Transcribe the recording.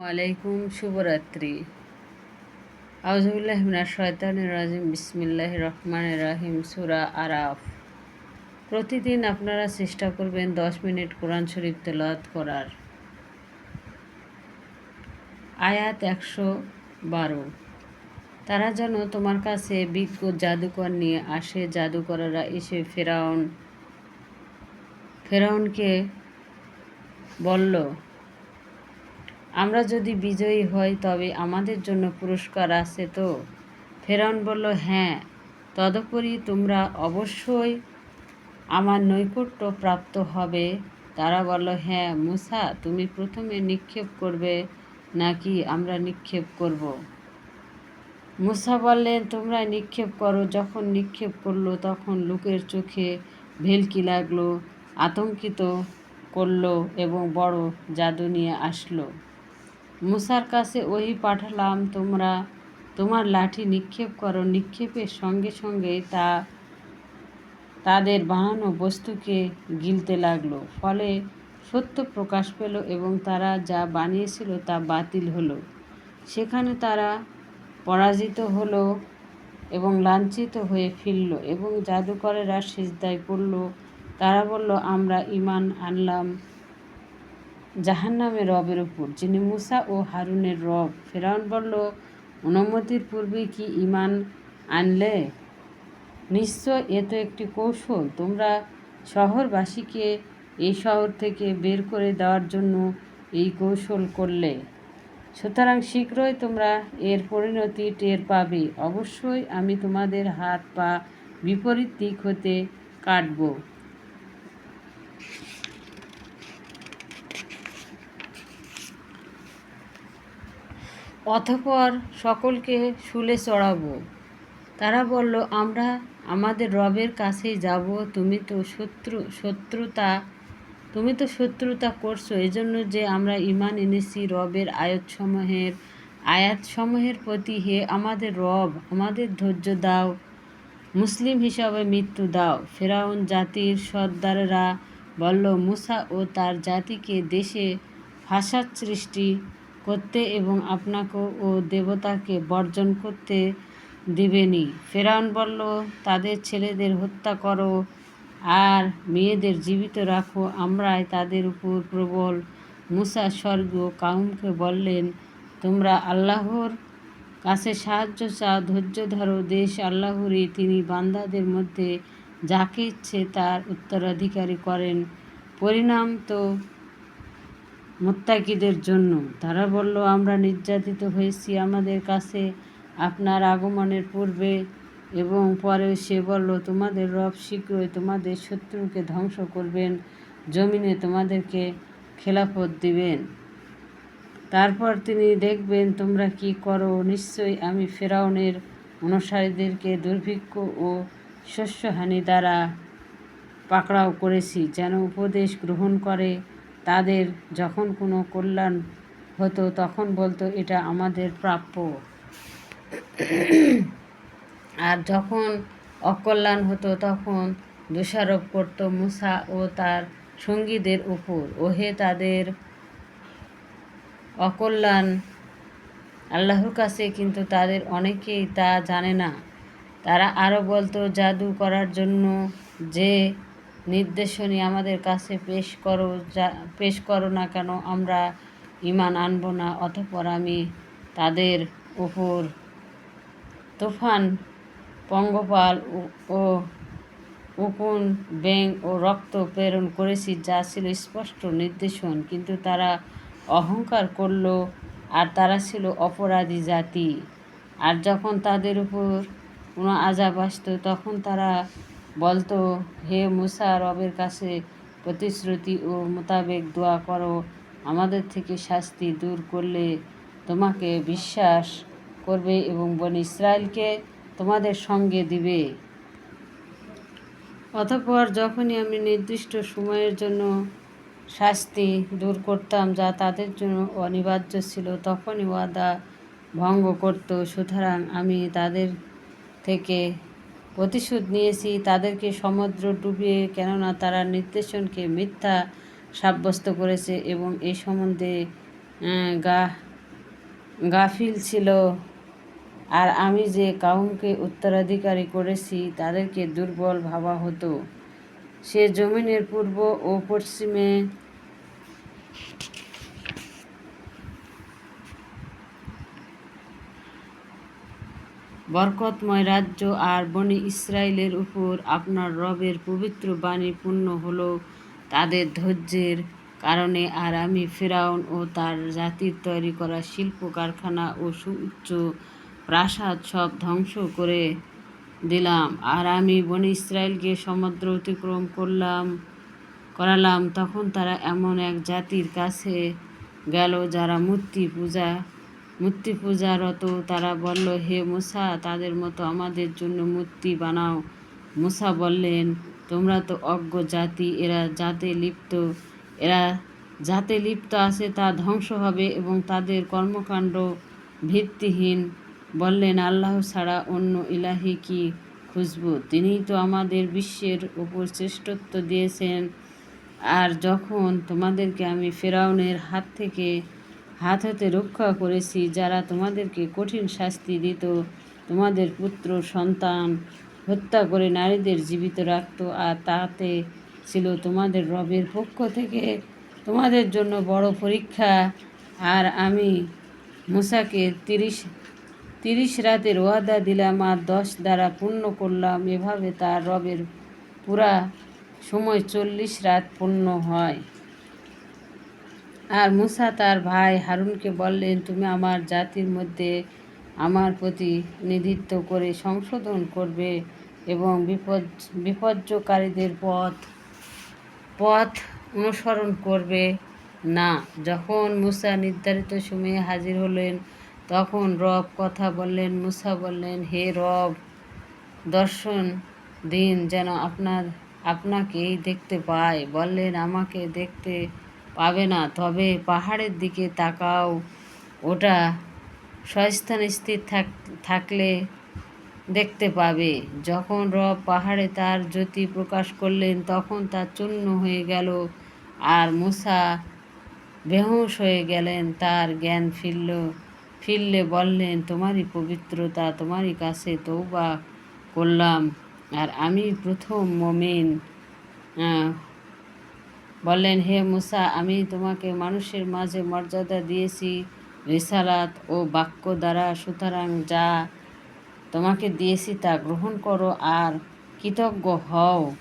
ওয়ালাইকুম, শুভরাত্রি। আউজুল্লাহ মিনাশ শয়তানির রাজিম। বিসমিল্লাহ রহমান রাহিম। সুরা আরাফ। প্রতিদিন আপনারা চেষ্টা করবেন দশ মিনিট কোরআন শরীফ তেলাওয়াত করার। আয়াত একশো বারো। তারা যেন তোমার কাছে বিজ্ঞ জাদুকর নিয়ে আসে। জাদুকরেরা এসে ফেরাউন, ফেরাউনকে বলল আমরা যদি বিজয়ী হই, তবে আমাদের জন্য পুরস্কার আছে তো? ফেরাউন বলল হ্যাঁ তদুপরি তোমরা অবশ্যই আমার নৈকট্য প্রাপ্ত হবে। তারা বলল হ্যাঁ মুসা, তুমি প্রথমে নিক্ষেপ করবে, নাকি আমরা নিক্ষেপ করব? মুসা বললেন, তোমরা নিক্ষেপ করো। যখন নিক্ষেপ করল, তখন লোকের চোখে ভেলকি লাগল, আতঙ্কিত করল এবং বড় জাদু নিয়ে আসলো। মুসার কাছে ওই পাঠালাম, তোমরা তোমার লাঠি নিক্ষেপ করো। নিক্ষেপের সঙ্গে সঙ্গে তা তাদের বানানো বস্তুকে গিলতে লাগল। ফলে সত্য প্রকাশ পেল এবং তারা যা বানিয়েছিল তা বাতিল হলো। সেখানে তারা পরাজিত হলো এবং লাঞ্ছিত হয়ে ফিরল এবং জাদুকরেরা সিজদায় পড়ল। তারা বলল, আমরা ইমান আনলাম জাহান্নামের রবের উপর, যিনি মুসা ও হারুনের রব। ফেরাউন বলল, অনুমতির পূর্বে কি ইমান আনলে? নিশ্চয় এ তো একটি কৌশল। তোমরা শহরবাসীকে এই শহর থেকে বের করে দেওয়ার জন্য এই কৌশল করলে। সুতরাং শীঘ্রই তোমরা এর পরিণতি টের পাবে। অবশ্যই আমি তোমাদের হাত পা বিপরীত দিক হতে কাটবো। অতঃপর সকলকে শুলে চড়াবো। তারা বলল, আমরা আমাদের রবের কাছেই যাব। তুমি তো শত্রু, শত্রুতা, তুমি তো শত্রুতা করছ। এজন্য যে আমরা ইমান এনেছি রবের আয়াতসমূহের আয়াতসমূহের প্রতি হে আমাদের রব, আমাদের ধৈর্য দাও। মুসলিম হিসাবে মৃত্যু দাও। ফেরাউন জাতির সর্দারেরা বলল, মুসা ও তার জাতিকে দেশে ফাঁসাদ সৃষ্টি করতে এবং আপনাকে ও দেবতাকে বর্জন করতে দিবেনি। ফেরাউন বলল, তাদের ছেলেদের হত্যা করো আর মেয়েদের জীবিত রাখো। আমরাই তাদের উপর প্রবল মুসা স্বর্গ কাউমকে বললেন, তোমরা আল্লাহর কাছে সাহায্য চাও, ধৈর্য ধরো। দেশ আল্লাহরই। তিনি বান্দাদের মধ্যে যাকে ইচ্ছে তার উত্তরাধিকারী করেন। পরিণাম তো মোত্তাকিদের জন্য। তারা বলল, আমরা নির্যাতিত হয়েছি আমাদের কাছে আপনার আগমনের পূর্বে এবং পরে সে বলল, তোমাদের রব শীঘ্রই তোমাদের শত্রুকে ধ্বংস করবেন, জমিনে তোমাদেরকে খেলাফত দিবেন। তারপর তিনি দেখবেন, তোমরা কি করো? নিশ্চয়ই আমি ফেরাউনের অনুসারীদেরকে দুর্ভিক্ষ ও শস্যহানি দ্বারা পাকড়াও করেছি, যেন উপদেশ গ্রহণ করে তাদের যখন কোনো কল্যাণ হতো, তখন বলতো, এটা আমাদের প্রাপ্য। আর যখন অকল্যাণ হতো, তখন দোষারোপ করত মুসা ও তার সঙ্গীদের উপর। ওহে তাদের অকল্যাণ, আল্লাহর কাছে কিন্তু তাদের অনেকেই তা জানে না। তারা আরও বলতো, জাদু করার জন্য যে নির্দেশনী আমাদের কাছে পেশ করো যা, পেশ করো না কেন, আমরা ইমান আনব না, অতপর আমি তাদের উপর তুফান, পঙ্গপাল ও উকুন ব্যাং ও রক্ত প্রেরণ করেছি, যা ছিল স্পষ্ট নির্দেশন। কিন্তু তারা অহংকার করল, আর তারা ছিল অপরাধী জাতি। আর যখন তাদের উপর কোনো আজাব আসতো, তখন তারা বলতো, হে মুসা, রবের কাছে প্রতিশ্রুতি ও মোতাবেক দোয়া করো। আমাদের থেকে শাস্তি দূর করলে তোমাকে বিশ্বাস করবে এবং বন ইসরায়েলকে তোমাদের সঙ্গে দিবে। অতঃপর যখনই আমি নির্দিষ্ট সময়ের জন্য শাস্তি দূর করতাম যা তাদের জন্য অনিবার্য ছিল, তখনই ওয়াদা ভঙ্গ করত। সুতরাং আমি তাদের থেকে প্রতিশোধ নিয়েছি, তাদেরকে সমুদ্র ডুবিয়ে, কেননা তারা নির্দেশনকে মিথ্যা সাব্যস্ত করেছে এবং এই সম্বন্ধে গা, গাফিল ছিল। আর আমি যে কাউমকে উত্তরাধিকারী করেছি, তাদেরকে দুর্বল ভাবা হতো। সে জমিনের পূর্ব ও পশ্চিমে বরকতময় রাজ্য আর বনি ইসরায়েলের উপর আপনার রবের পবিত্র বাণী পূর্ণ হলো তাদের ধৈর্যের কারণে। আর আমি ফেরাউন ও তার জাতির তৈরি করা শিল্প কারখানা ও সুউচ্চ প্রাসাদ সব ধ্বংস করে দিলাম। আর আমি বনি ইসরায়েলকে সমুদ্র অতিক্রম করলাম, করালাম, তখন তারা এমন এক জাতির কাছে গেল যারা মূর্তি পূজা মূর্তি পূজারত তারা বলল, হে মুসা, তাদের মতো আমাদের জন্য মূর্তি বানাও। মুসা বললেন, তোমরা তো অজ্ঞ জাতি, এরা যাতে লিপ্ত, এরা যাতে লিপ্ত আছে তা ধ্বংস হবে এবং তাদের কর্মকাণ্ড ভিত্তিহীন। বললেন, আল্লাহ ছাড়া অন্য ইলাহি কি খুঁজব? তিনিই তো আমাদের বিশ্বের উপর শ্রেষ্ঠত্ব দিয়েছেন। আর যখন তোমাদেরকে আমি ফেরাউনের হাত থেকে হাত হতে রক্ষা করেছি, যারা তোমাদেরকে কঠিন শাস্তি দিত, তোমাদের পুত্র, সন্তান হত্যা করে নারীদের জীবিত রাখত, আর তাতে ছিল তোমাদের রবের পক্ষ থেকে তোমাদের জন্য বড় পরীক্ষা। আর আমি মুসাকে তিরিশ তিরিশ রাতের ওয়াদা দিলাম, আর দশ দ্বারা পূর্ণ করলাম। এভাবে তার রবের পুরা সময় চল্লিশ রাত পূর্ণ হয়। আর মুসা তার ভাই হারুনকে বললেন, তুমি আমার জাতির মধ্যে আমার প্রতিনিধিত্ব করে সংশোধন করবে এবং বিপদ বিপর্যকারীদের পথ পথ অনুসরণ করবে না। যখন মুসা নির্ধারিত সময়ে হাজির হলেন, তখন রব কথা বললেন, মুসা বললেন, হে রব, দর্শন দিন যেন আপনার, আপনাকেই দেখতে পায় বললেন, আমাকে দেখতে পাবে না। তবে পাহাড়ের দিকে তাকাও। ওটা স্বস্থানে স্থির থাক, থাকলে দেখতে পাবে। যখন রব পাহাড়ে তার জ্যোতি প্রকাশ করলেন, তখন তার চূর্ণ হয়ে গেল আর মুসা বেহুশ হয়ে গেলেন। তার জ্ঞান ফিরল, ফিরলে বললেন, তোমারই পবিত্রতা, তোমারই কাছে তৌবা করলাম। আর আমি প্রথম মমিন। বললেন, হে মুসা, আমি তোমাকে মানুষের মাঝে মর্যাদা দিয়েছি, রিসালাত ও বাক্য দ্বারা। সুতরাং যা তোমাকে দিয়েছি তা গ্রহণ করো আর কৃতজ্ঞ হও।